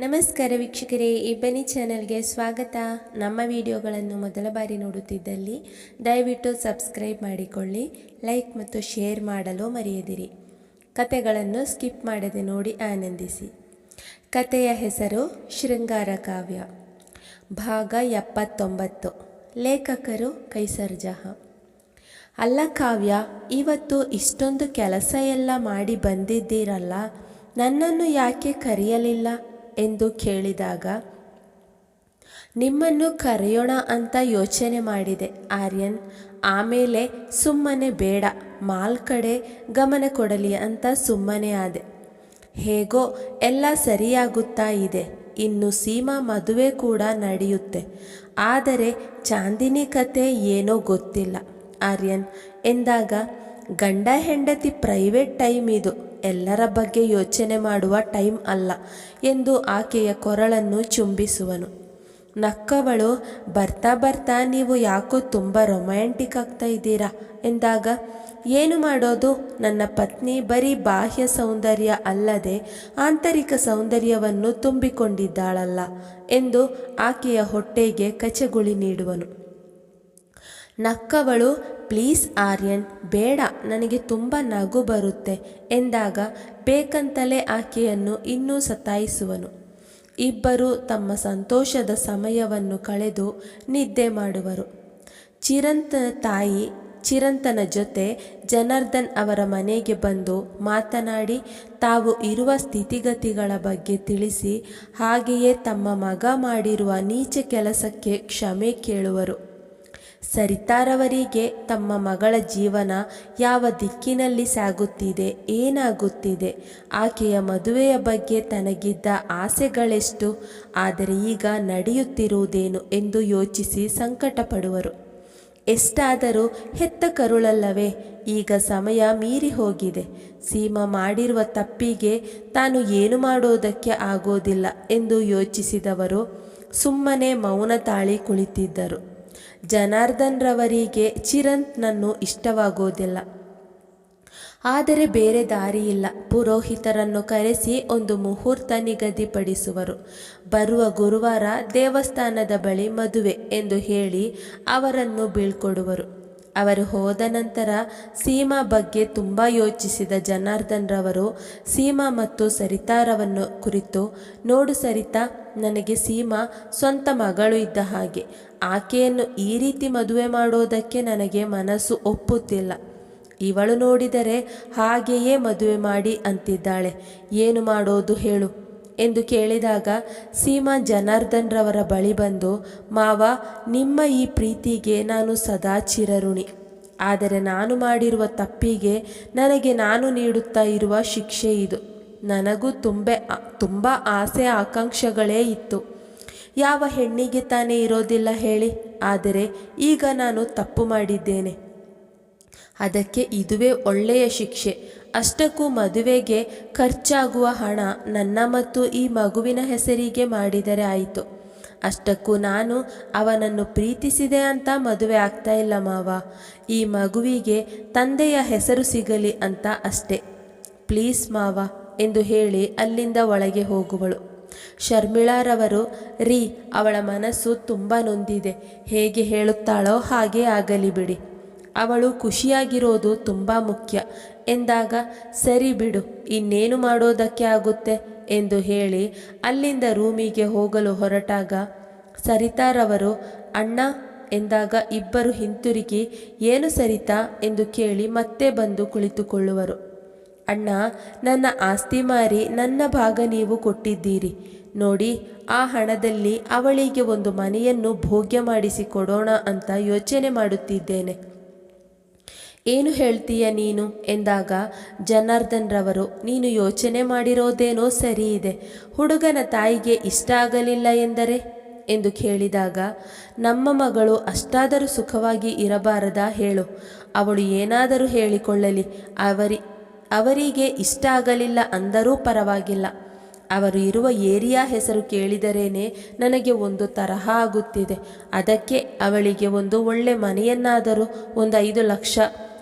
ನಮಸ್ಕಾರ ವೀಕ್ಷಕರೇ ಇಬ್ಬನಿ ಚಾನೆಲ್ಗೆ ಸ್ವಾಗತ. ನಮ್ಮ ವಿಡಿಯೋಗಳನ್ನು ಮೊದಲ ಬಾರಿ ನೋಡುತ್ತಿದ್ದಲ್ಲಿ ದಯವಿಟ್ಟು ಸಬ್ಸ್ಕ್ರೈಬ್ ಮಾಡಿಕೊಳ್ಳಿ, ಲೈಕ್ ಮತ್ತು ಶೇರ್ ಮಾಡಲು ಮರೆಯದಿರಿ. ಕತೆಗಳನ್ನು ಸ್ಕಿಪ್ ಮಾಡದೆ ನೋಡಿ ಆನಂದಿಸಿ. ಕತೆಯ ಹೆಸರು ಶೃಂಗಾರ ಕಾವ್ಯ. ಭಾಗ ಎಪ್ಪತ್ತೊಂಬತ್ತು. ಲೇಖಕರು ಕೈಸರ್ ಜಹಾ. ಅಲ್ಲ ಕಾವ್ಯ, ಇವತ್ತು ಇಷ್ಟೊಂದು ಕೆಲಸ ಎಲ್ಲ ಮಾಡಿ ಬಂದಿದ್ದೀರಲ್ಲ, ನನ್ನನ್ನು ಯಾಕೆ ಕರೆಯಲಿಲ್ಲ? ಎಂದು ಕೇಳಿದಾಗ, ನಿಮ್ಮನ್ನು ಕರೆಯೋಣ ಅಂತ ಯೋಚನೆ ಮಾಡಿದೆ ಆರ್ಯನ್. ಆಮೇಲೆ, ಸುಮ್ಮನೆ ಬೇಡ, ಮಾಲ್ ಕಡೆ ಗಮನ ಕೊಡಲಿ ಅಂತ ಸುಮ್ಮನೆ ಆದೆ. ಹೇಗೋ, ಎಲ್ಲ ಸರಿಯಾಗುತ್ತಾ ಇದೆ, ಇನ್ನು ಸೀಮಾ ಮದುವೆ ಕೂಡ ನಡೆಯುತ್ತೆ. ಆದರೆ, ಚಾಂದಿನಿ ಕತೆ ಏನೋ ಗೊತ್ತಿಲ್ಲ, ಆರ್ಯನ್ ಎಂದಾಗ, ಗಂಡ ಹೆಂಡತಿ ಪ್ರೈವೇಟ್ ಟೈಮ್ ಇದು. ಎಲ್ಲರ ಬಗ್ಗೆ ಯೋಚನೆ ಮಾಡುವ ಟೈಮ್ ಅಲ್ಲ ಎಂದು ಆಕೆಯ ಕೊರಳನ್ನು ಚುಂಬಿಸುವನು. ನಕ್ಕವಳು, ಬರ್ತಾ ಬರ್ತಾ ನೀವು ಯಾಕೋ ತುಂಬ ರೊಮ್ಯಾಂಟಿಕ್ ಆಗ್ತಾ ಇದ್ದೀರಾ? ಎಂದಾಗ, ಏನು ಮಾಡೋದು? ನನ್ನ ಪತ್ನಿ ಬರೀ ಬಾಹ್ಯ ಸೌಂದರ್ಯ ಅಲ್ಲದೆ ಆಂತರಿಕ ಸೌಂದರ್ಯವನ್ನು ತುಂಬಿಕೊಂಡಿದ್ದಾಳಲ್ಲ ಎಂದು ಆಕೆಯ ಹೊಟ್ಟೆಗೆ ಕಚಗುಳಿ ನೀಡುವನು. ನಕ್ಕವಳು, ಪ್ಲೀಸ್ ಆರ್ಯನ್, ಬೇಡ, ನನಗೆ ತುಂಬ ನಗು ಬರುತ್ತೆ ಎಂದಾಗ ಬೇಕಂತಲೇ ಆಕೆಯನ್ನು ಇನ್ನೂ ಸತಾಯಿಸುವನು. ಇಬ್ಬರು ತಮ್ಮ ಸಂತೋಷದ ಸಮಯವನ್ನು ಕಳೆದು ನಿದ್ದೆ ಮಾಡುವರು. ಚಿರಂತನ ತಾಯಿ, ಚಿರಂತನ ಜೊತೆ ಜನಾರ್ದನ್ ಅವರ ಮನೆಗೆ ಬಂದು ಮಾತನಾಡಿ, ತಾವು ಇರುವ ಸ್ಥಿತಿಗತಿಗಳ ಬಗ್ಗೆ ತಿಳಿಸಿ, ಹಾಗೆಯೇ ತಮ್ಮ ಮಗ ಮಾಡಿರುವ ನೀಚ ಕೆಲಸಕ್ಕೆ ಕ್ಷಮೆ ಕೇಳುವರು. ಸರಿತಾರವರಿಗೆ ತಮ್ಮ ಮಗಳ ಜೀವನ ಯಾವ ದಿಕ್ಕಿನಲ್ಲಿ ಸಾಗುತ್ತಿದೆ, ಏನಾಗುತ್ತಿದೆ, ಆಕೆಯ ಮದುವೆಯ ಬಗ್ಗೆ ತನಗಿದ್ದ ಆಸೆಗಳೆಷ್ಟು, ಆದರೆ ಈಗ ನಡೆಯುತ್ತಿರುವುದೇನು ಎಂದು ಯೋಚಿಸಿ ಸಂಕಟ ಪಡುವರು ಎಷ್ಟಾದರೂ ಹೆತ್ತ ಕರುಳಲ್ಲವೇ, ಈಗ ಸಮಯ ಮೀರಿ ಹೋಗಿದೆ. ಸೀಮಾ ಮಾಡಿರುವ ತಪ್ಪಿಗೆ ತಾನು ಏನು ಮಾಡೋದಕ್ಕೆ ಆಗೋದಿಲ್ಲ ಎಂದು ಯೋಚಿಸಿದವರು ಸುಮ್ಮನೆ ಮೌನ ತಾಳಿ ಕುಳಿತಿದ್ದರು. ಜನಾರ್ದನ್ ರವರಿಗೆ ಚಿರಂತ್ನನ್ನು ಇಷ್ಟವಾಗೋದಿಲ್ಲ. ಆದರೆ ಬೇರೆ ದಾರಿಯಿಲ್ಲ. ಪುರೋಹಿತರನ್ನು ಕರೆಸಿ ಒಂದು ಮುಹೂರ್ತ ನಿಗದಿಪಡಿಸುವರು. ಬರುವ ಗುರುವಾರ ದೇವಸ್ಥಾನದ ಬಳಿ ಮದುವೆ ಎಂದು ಹೇಳಿ ಅವರನ್ನು ಬೀಳ್ಕೊಡುವರು. ಅವರು ಹೋದ ನಂತರ ಸೀಮಾ ಬಗ್ಗೆ ತುಂಬ ಯೋಚಿಸಿದ ಜನಾರ್ದನ್ ರವರು ಸೀಮಾ ಮತ್ತು ಸರಿತಾರವನ್ನು ಕುರಿತು, ನೋಡು ಸರಿತಾ, ನನಗೆ ಸೀಮಾ ಸ್ವಂತ ಮಗಳು ಇದ್ದ ಹಾಗೆ. ಆಕೆಯನ್ನು ಈ ರೀತಿ ಮದುವೆ ಮಾಡೋದಕ್ಕೆ ನನಗೆ ಮನಸ್ಸು ಒಪ್ಪುತ್ತಿಲ್ಲ. ಇವಳು ನೋಡಿದರೆ ಹಾಗೆಯೇ ಮದುವೆ ಮಾಡಿ ಅಂತಿದ್ದಾಳೆ. ಏನು ಮಾಡೋದು ಹೇಳು? ಎಂದು ಕೇಳಿದಾಗ ಸೀಮಾ ಜನಾರ್ದನ್ ರವರ ಬಳಿ ಬಂದು, ಮಾವ, ನಿಮ್ಮ ಈ ಪ್ರೀತಿಗೆ ನಾನು ಸದಾ ಚಿರಋಣಿ. ಆದರೆ ನಾನು ಮಾಡಿರುವ ತಪ್ಪಿಗೆ ನನಗೆ ನಾನು ನೀಡುತ್ತಾ ಇರುವ ಶಿಕ್ಷೆ ಇದು. ನನಗೂ ತುಂಬೆ, ತುಂಬ ಆಸೆ, ಆಕಾಂಕ್ಷೆಗಳೇ ಇತ್ತು. ಯಾವ ಹೆಣ್ಣಿಗೆ ತಾನೇ ಇರೋದಿಲ್ಲ ಹೇಳಿ, ಆದರೆ ಈಗ ನಾನು ತಪ್ಪು ಮಾಡಿದ್ದೇನೆ. ಅದಕ್ಕೆ ಇದುವೇ ಒಳ್ಳೆಯ ಶಿಕ್ಷೆ. ಅಷ್ಟಕ್ಕೂ ಮದುವೆಗೆ ಖರ್ಚಾಗುವ ಹಣ ನನ್ನ ಮತ್ತು ಈ ಮಗುವಿನ ಹೆಸರಿಗೆ ಮಾಡಿದರೆ ಆಯಿತು. ಅಷ್ಟಕ್ಕೂ ನಾನು ಅವನನ್ನು ಪ್ರೀತಿಸಿದೆ ಅಂತ ಮದುವೆ ಆಗ್ತಾ ಇಲ್ಲ ಮಾವ. ಈ ಮಗುವಿಗೆ ತಂದೆಯ ಹೆಸರು ಸಿಗಲಿ ಅಂತ ಅಷ್ಟೆ. ಪ್ಲೀಸ್ ಮಾವ, ಎಂದು ಹೇಳಿ ಅಲ್ಲಿಂದ ಒಳಗೆ ಹೋಗುವಳು. ಶರ್ಮಿಳಾರವರು, ರೀ, ಅವಳ ಮನಸ್ಸು ತುಂಬ ನೊಂದಿದೆ. ಹೇಗೆ ಹೇಳುತ್ತಾಳೋ ಹಾಗೆ ಆಗಲಿ ಬಿಡಿ. ಅವಳು ಖುಷಿಯಾಗಿರೋದು ತುಂಬ ಮುಖ್ಯ. ಎಂದಾಗ, ಸರಿ ಬಿಡು, ಇನ್ನೇನು ಮಾಡೋದಕ್ಕೆ ಆಗುತ್ತೆ? ಎಂದು ಹೇಳಿ ಅಲ್ಲಿಂದ ರೂಮಿಗೆ ಹೋಗಲು ಹೊರಟಾಗ ಸರಿತಾರವರು ಅಣ್ಣ, ಎಂದಾಗ ಇಬ್ಬರು ಹಿಂತಿರುಗಿ, ಏನು ಸರಿತಾ? ಎಂದು ಕೇಳಿ ಮತ್ತೆ ಬಂದು ಕುಳಿತುಕೊಳ್ಳುವರು. ಅಣ್ಣ, ನನ್ನ ಆಸ್ತಿ ಮಾರಿ ನನ್ನ ಭಾಗ ನೀವು ಕೊಟ್ಟಿದ್ದೀರಿ. ನೋಡಿ, ಆ ಹಣದಲ್ಲಿ ಅವಳಿಗೆ ಒಂದು ಮನೆಯನ್ನು ಭೋಗ್ಯ ಮಾಡಿಸಿ ಕೊಡೋಣ ಅಂತ ಯೋಚನೆ ಮಾಡುತ್ತಿದ್ದೇನೆ. ಏನು ಹೇಳ್ತೀಯ ನೀನು? ಎಂದಾಗ ಜನಾರ್ದನ್ರವರು ನೀನು ಯೋಚನೆ ಮಾಡಿರೋದೇನೋ ಸರಿ ಇದೆ ಹುಡುಗನ ತಾಯಿಗೆ ಇಷ್ಟ ಆಗಲಿಲ್ಲ ಎಂದರೆ? ಎಂದು ಕೇಳಿದಾಗ, ನಮ್ಮ ಮಗಳು ಅಷ್ಟಾದರೂ ಸುಖವಾಗಿ ಇರಬಾರದಾ ಹೇಳು. ಅವಳು ಏನಾದರೂ ಹೇಳಿಕೊಳ್ಳಲಿ. ಅವರಿ ಅವರಿಗೆ ಇಷ್ಟ ಆಗಲಿಲ್ಲ ಅಂದರೂ ಪರವಾಗಿಲ್ಲ. ಅವರು ಇರುವ ಏರಿಯಾ ಹೆಸರು ಕೇಳಿದರೇನೆ ನನಗೆ ಒಂದು ತರಹ ಆಗುತ್ತಿದೆ. ಅದಕ್ಕೆ ಅವಳಿಗೆ ಒಂದು ಒಳ್ಳೆ ಮನೆಯನ್ನಾದರೂ ಒಂದು ಐದು ಲಕ್ಷ,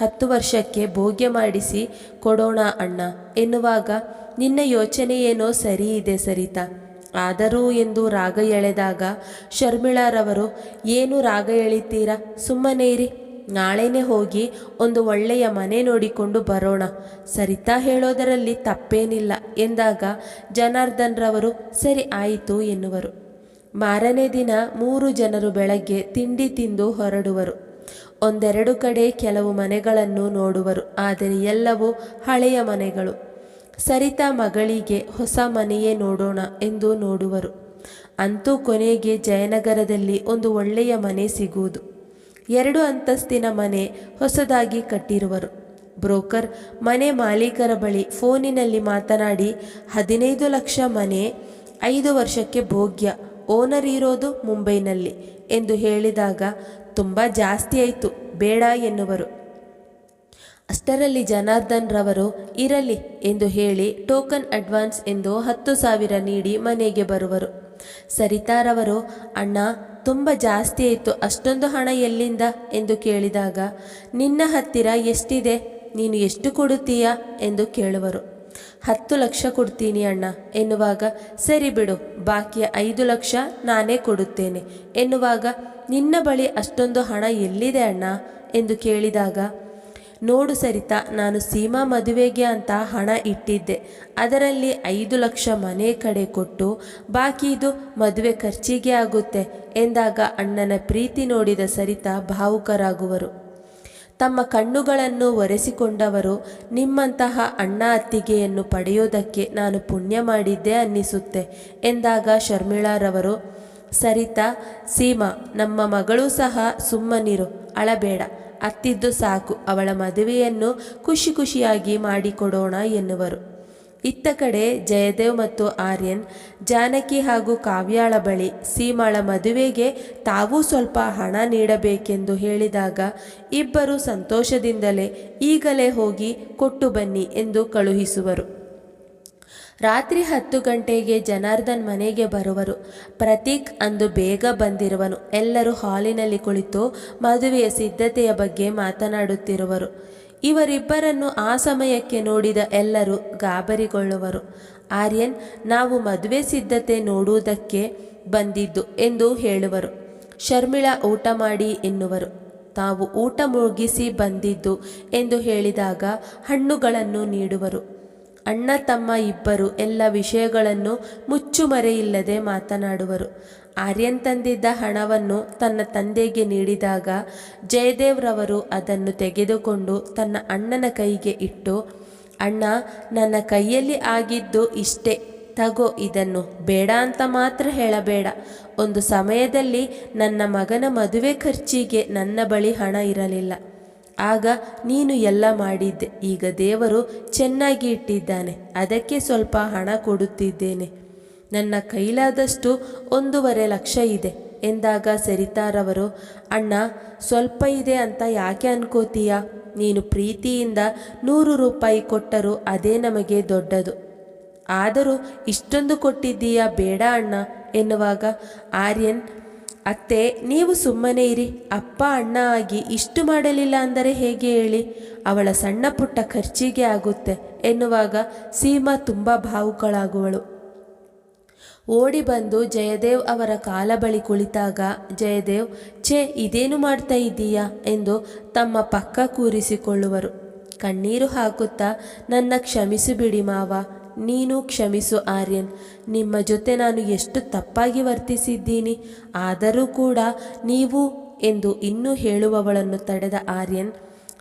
ಹತ್ತು ವರ್ಷಕ್ಕೆ ಭೋಗ್ಯ ಮಾಡಿಸಿ ಕೊಡೋಣ ಅಣ್ಣ ಎನ್ನುವಾಗ, ನಿನ್ನ ಯೋಚನೆಯೇನೋ ಸರಿ ಇದೆ ಸರಿತಾ? ಆದರೂ ಎಂದು ರಾಗ ಎಳೆದಾಗ ಶರ್ಮಿಳಾರವರು, ಏನು ರಾಗ ಎಳಿತೀರಾ? ಸುಮ್ಮನೆ ಇರಿ. ನಾಳೆನೇ ಹೋಗಿ ಒಂದು ಒಳ್ಳೆಯ ಮನೆ ನೋಡಿಕೊಂಡು ಬರೋಣ. ಸರಿತಾ ಹೇಳೋದರಲ್ಲಿ ತಪ್ಪೇನಿಲ್ಲ ಎಂದಾಗ ಜನಾರ್ದನ್ರವರು, ಸರಿ ಆಯಿತು, ಎನ್ನುವರು. ಮಾರನೇ ದಿನ ಮೂರು ಜನರು ಬೆಳಗ್ಗೆ ತಿಂಡಿ ತಿಂದು ಹೊರಡುವರು. ಒಂದೆರಡು ಕಡೆ ಕೆಲವು ಮನೆಗಳನ್ನು ನೋಡುವರು, ಆದರೆ ಎಲ್ಲವೂ ಹಳೆಯ ಮನೆಗಳು. ಸರಿತಾ ಮಗಳಿಗೆ, ಹೊಸ ಮನೆಯೇ ನೋಡೋಣ, ಎಂದು ನೋಡುವರು. ಅಂತೂ ಕೊನೆಗೆ ಜಯನಗರದಲ್ಲಿ ಒಂದು ಒಳ್ಳೆಯ ಮನೆ ಸಿಗುವುದು. ಎರಡು ಅಂತಸ್ತಿನ ಮನೆ ಹೊಸದಾಗಿ ಕಟ್ಟಿರುವರು. ಬ್ರೋಕರ್, ಮನೆ ಮಾಲೀಕರ ಬಳಿ ಫೋನಿನಲ್ಲಿ ಮಾತನಾಡಿ, ಹದಿನೈದು ಲಕ್ಷ ಮನೆ, ಐದು ವರ್ಷಕ್ಕೆ ಭೋಗ್ಯ, ಓನರ್ ಇರೋದು ಮುಂಬೈನಲ್ಲಿ ಎಂದು ಹೇಳಿದಾಗ ತುಂಬ ಜಾಸ್ತಿ ಆಯಿತು, ಬೇಡ ಎನ್ನುವರು. ಅಷ್ಟರಲ್ಲಿ ಜನಾರ್ದನ್ ರವರು, ಇರಲಿ ಎಂದು ಹೇಳಿ ಟೋಕನ್ ಅಡ್ವಾನ್ಸ್ ಎಂದು ಹತ್ತು ಸಾವಿರ ನೀಡಿ ಮನೆಗೆ ಬರುವರು. ಸರಿತಾರವರು ಅಣ್ಣ ತುಂಬ ಜಾಸ್ತಿ ಆಯಿತು, ಅಷ್ಟೊಂದು ಹಣ ಎಲ್ಲಿಂದ? ಎಂದು ಕೇಳಿದಾಗ, ನಿನ್ನ ಹತ್ತಿರ ಎಷ್ಟಿದೆ? ನೀನು ಎಷ್ಟು ಕೊಡುತ್ತೀಯ? ಎಂದು ಕೇಳುವರು. ಹತ್ತು ಲಕ್ಷ ಕೊಡ್ತೀನಿ ಅಣ್ಣ. ಎನ್ನುವಾಗ, ಸರಿ ಬಿಡು, ಬಾಕಿಯ ಐದು ಲಕ್ಷ ನಾನೇ ಕೊಡುತ್ತೇನೆ. ಎನ್ನುವಾಗ, ನಿನ್ನ ಬಳಿ ಅಷ್ಟೊಂದು ಹಣ ಎಲ್ಲಿದೆ ಅಣ್ಣ? ಎಂದು ಕೇಳಿದಾಗ ನೋಡು ಸರಿತಾ, ನಾನು ಸೀಮಾ ಮದುವೆಗೆ ಅಂತ ಹಣ ಇಟ್ಟಿದ್ದೆ. ಅದರಲ್ಲಿ ಐದು ಲಕ್ಷ ಮನೆ ಕಡೆ ಕೊಟ್ಟು ಬಾಕಿದು ಮದುವೆ ಖರ್ಚಿಗೆ ಆಗುತ್ತೆ ಎಂದಾಗ ಅಣ್ಣನ ಪ್ರೀತಿ ನೋಡಿದ ಸರಿತಾ ಭಾವುಕರಾಗುವರು. ತಮ್ಮ ಕಣ್ಣುಗಳನ್ನು ಒರೆಸಿಕೊಂಡವರು, ನಿಮ್ಮಂತಹ ಅಣ್ಣ ಅತ್ತಿಗೆಯನ್ನು ಪಡೆಯೋದಕ್ಕೆ ನಾನು ಪುಣ್ಯ ಮಾಡಿದ್ದೆ ಅನ್ನಿಸುತ್ತೆ ಎಂದಾಗ ಶರ್ಮಿಳಾರವರು, ಸರಿತಾ, ಸೀಮಾ, ನಮ್ಮ ಮಗಳು ಸಹ ಸುಮ್ಮನಿರು, ಅಳಬೇಡ. ಅತ್ತಿದ್ದು ಸಾಕು, ಅವಳ ಮದುವೆಯನ್ನು ಖುಷಿ ಖುಷಿಯಾಗಿ ಮಾಡಿಕೊಡೋಣ ಎನ್ನುವರು. ಇತ್ತ ಕಡೆ ಜಯದೇವ್ ಮತ್ತು ಆರ್ಯನ್ ಜಾನಕಿ ಹಾಗೂ ಕಾವ್ಯಾಳ ಬಳಿ ಸೀಮಾಳ ಮದುವೆಗೆ ತಾವೂ ಸ್ವಲ್ಪ ಹಣ ನೀಡಬೇಕೆಂದು ಹೇಳಿದಾಗ ಇಬ್ಬರು ಸಂತೋಷದಿಂದಲೇ ಈಗಲೇ ಹೋಗಿ ಕೊಟ್ಟು ಬನ್ನಿ ಎಂದು ಕಳುಹಿಸುವರು. ರಾತ್ರಿ ಹತ್ತು ಗಂಟೆಗೆ ಜನಾರ್ದನ್ ಮನೆಗೆ ಬರುವರು. ಪ್ರತೀಕ್ ಅಂದು ಬೇಗ ಬಂದಿರುವನು. ಎಲ್ಲರೂ ಹಾಲಿನಲ್ಲಿ ಕುಳಿತು ಮದುವೆಯ ಸಿದ್ಧತೆಯ ಬಗ್ಗೆ ಮಾತನಾಡುತ್ತಿರುವರು. ಇವರಿಬ್ಬರನ್ನು ಆ ಸಮಯಕ್ಕೆ ನೋಡಿದ ಎಲ್ಲರೂ ಗಾಬರಿಗೊಳ್ಳುವರು. ಆರ್ಯನ್, ನಾವು ಮದುವೆ ಸಿದ್ಧತೆ ನೋಡುವುದಕ್ಕೆ ಬಂದಿದ್ದು ಎಂದು ಹೇಳುವರು. ಶರ್ಮಿಳಾ ಊಟ ಮಾಡಿ ಎನ್ನುವರು. ತಾವು ಊಟ ಮುಗಿಸಿ ಬಂದಿದ್ದು ಎಂದು ಹೇಳಿದಾಗ ಹಣ್ಣುಗಳನ್ನು ನೀಡುವರು. ಅಣ್ಣ, ತಮ್ಮ ಇಬ್ಬರು ಎಲ್ಲ ವಿಷಯಗಳನ್ನು ಮುಚ್ಚುಮರೆಯಿಲ್ಲದೆ ಮಾತನಾಡುವರು. ಆರ್ಯನ್ ತಂದಿದ್ದ ಹಣವನ್ನು ತನ್ನ ತಂದೆಗೆ ನೀಡಿದಾಗ ಜಯದೇವ್ರವರು ಅದನ್ನು ತೆಗೆದುಕೊಂಡು ತನ್ನ ಅಣ್ಣನ ಕೈಗೆ ಇಟ್ಟು, ಅಣ್ಣ, ನನ್ನ ಕೈಯಲ್ಲಿ ಆಗಿದ್ದು ಇಷ್ಟೇ, ತಗೋ, ಇದನ್ನು ಬೇಡ ಅಂತ ಮಾತ್ರ ಹೇಳಬೇಡ. ಒಂದು ಸಮಯದಲ್ಲಿ ನನ್ನ ಮಗನ ಮದುವೆ ಖರ್ಚಿಗೆ ನನ್ನ ಬಳಿ ಹಣ ಇರಲಿಲ್ಲ. ಆಗ ನೀನು ಎಲ್ಲ ಮಾಡಿದ್ದೆ. ಈಗ ದೇವರು ಚೆನ್ನಾಗಿ ಇಟ್ಟಿದ್ದಾನೆ. ಅದಕ್ಕೆ ಸ್ವಲ್ಪ ಹಣ ಕೊಡುತ್ತಿದ್ದೇನೆ. ನನ್ನ ಕೈಲಾದಷ್ಟು ಒಂದೂವರೆ ಲಕ್ಷ ಇದೆ. ಎಂದಾಗ ಸರಿತಾರವರು, ಅಣ್ಣ, ಸ್ವಲ್ಪ ಇದೆ ಅಂತ ಯಾಕೆ ಅನ್ಕೋತೀಯ? ನೀನು ಪ್ರೀತಿಯಿಂದ ನೂರು ರೂಪಾಯಿ ಕೊಟ್ಟರೂ ಅದೇ ನಮಗೆ ದೊಡ್ಡದು. ಆದರೂ ಇಷ್ಟೊಂದು ಕೊಟ್ಟಿದ್ದೀಯಾ ಬೇಡ ಅಣ್ಣ ಎನ್ನುವಾಗ ಆರ್ಯನ್ ಅತ್ತೆ, ನೀವು ಸುಮ್ಮನೆ ಇರಿ. ಅಪ್ಪ, ಅಣ್ಣ ಆಗಿ ಇಷ್ಟು ಮಾಡಲಿಲ್ಲ ಅಂದರೆ ಹೇಗೆ ಹೇಳಿ? ಅವಳ ಸಣ್ಣ ಪುಟ್ಟ ಖರ್ಚಿಗೆ ಆಗುತ್ತೆ ಎನ್ನುವಾಗ ಸೀಮಾ ತುಂಬ ಭಾವುಕಳಾಗುವಳು. ಓಡಿ ಬಂದು ಜಯದೇವ್ ಅವರ ಕಾಲ ಬಳಿ ಕುಳಿತಾಗ, ಜಯದೇವ್, ಛೇ, ಇದೇನು ಮಾಡ್ತಾ ಇದ್ದೀಯಾ? ಎಂದು ತಮ್ಮ ಪಕ್ಕ ಕೂರಿಸಿಕೊಳ್ಳುವರು. ಕಣ್ಣೀರು ಹಾಕುತ್ತಾ, ನನ್ನ ಕ್ಷಮಿಸಿಬಿಡಿ ಮಾವ. ನೀನು ಕ್ಷಮಿಸು ಆರ್ಯನ್. ನಿಮ್ಮ ಜೊತೆ ನಾನು ಎಷ್ಟು ತಪ್ಪಾಗಿ ವರ್ತಿಸಿದ್ದೀನಿ. ಆದರೂ ಕೂಡ ನೀವು ಎಂದು ಇನ್ನೂ ಹೇಳುವವಳನ್ನು ತಡೆದ ಆರ್ಯನ್,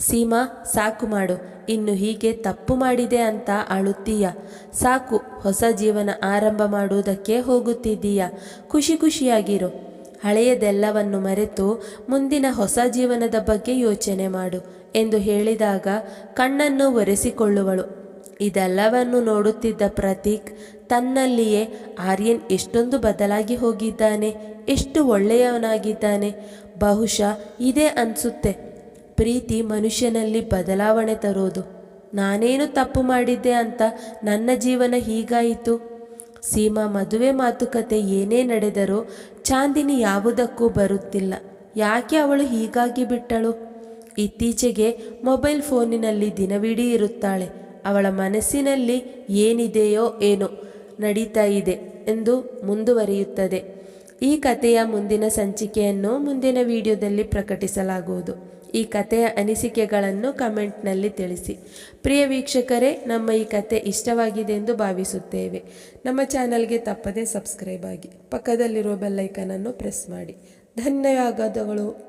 ಸೀಮಾ, ಸಾಕು ಮಾಡು. ಇನ್ನು ಹೀಗೆ ತಪ್ಪು ಮಾಡಿದೆ ಅಂತ ಅಳುತ್ತೀಯ. ಸಾಕು, ಹೊಸ ಜೀವನ ಆರಂಭ ಮಾಡುವುದಕ್ಕೆ ಹೋಗುತ್ತಿದ್ದೀಯ. ಖುಷಿ ಖುಷಿಯಾಗಿರು. ಹಳೆಯದೆಲ್ಲವನ್ನು ಮರೆತು ಮುಂದಿನ ಹೊಸ ಜೀವನದ ಬಗ್ಗೆ ಯೋಚನೆ ಮಾಡು ಎಂದು ಹೇಳಿದಾಗ ಕಣ್ಣನ್ನು ಒರೆಸಿಕೊಳ್ಳುವಳು. ಇದೆಲ್ಲವನ್ನು ನೋಡುತ್ತಿದ್ದ ಪ್ರತೀಕ್ ತನ್ನಲ್ಲಿಯೇ ಆರ್ಯನ್ ಎಷ್ಟೊಂದು ಬದಲಾಗಿ ಹೋಗಿದ್ದಾನೆ, ಎಷ್ಟು ಒಳ್ಳೆಯವನಾಗಿದ್ದಾನೆ. ಬಹುಶಃ ಇದೇ ಅನಿಸುತ್ತೆ. ಪ್ರೀತಿ ಮನುಷ್ಯನಲ್ಲಿ ಬದಲಾವಣೆ ತರೋದು. ನಾನೇನು ತಪ್ಪು ಮಾಡಿದ್ದೆ ಅಂತ ನನ್ನ ಜೀವನ ಹೀಗಾಯಿತು. ಸೀಮಾ ಮದುವೆ ಮಾತುಕತೆ ಏನೇ ನಡೆದರೂ ಚಾಂದಿನಿ ಯಾವುದಕ್ಕೂ ಬರುತ್ತಿಲ್ಲ. ಯಾಕೆ ಅವಳು ಹೀಗಾಗಿ ಬಿಟ್ಟಳು? ಇತ್ತೀಚೆಗೆ ಮೊಬೈಲ್ ಫೋನಿನಲ್ಲಿ ದಿನವಿಡೀ ಇರುತ್ತಾಳೆ. ಅವಳ ಮನಸ್ಸಿನಲ್ಲಿ ಏನಿದೆಯೋ ಏನೋ ನಡೀತಾ ಇದೆ ಎಂದು ಮುಂದುವರಿಯುತ್ತದೆ. ಈ ಕಥೆಯ ಮುಂದಿನ ಸಂಚಿಕೆಯನ್ನು ಮುಂದಿನ ವಿಡಿಯೋದಲ್ಲಿ ಪ್ರಕಟಿಸಲಾಗುವುದು. ಈ ಕಥೆಯ ಅನಿಸಿಕೆಗಳನ್ನು ಕಮೆಂಟ್ನಲ್ಲಿ ತಿಳಿಸಿ. ಪ್ರಿಯ ವೀಕ್ಷಕರೇ, ನಮ್ಮ ಈ ಕತೆ ಇಷ್ಟವಾಗಿದೆ ಎಂದು ಭಾವಿಸುತ್ತೇವೆ. ನಮ್ಮ ಚಾನಲ್ಗೆ ತಪ್ಪದೇ ಸಬ್ಸ್ಕ್ರೈಬ್ ಆಗಿ. ಪಕ್ಕದಲ್ಲಿರುವ ಬೆಲ್ಲೈಕನನ್ನು ಪ್ರೆಸ್ ಮಾಡಿ. ಧನ್ಯವಾದಗಳು.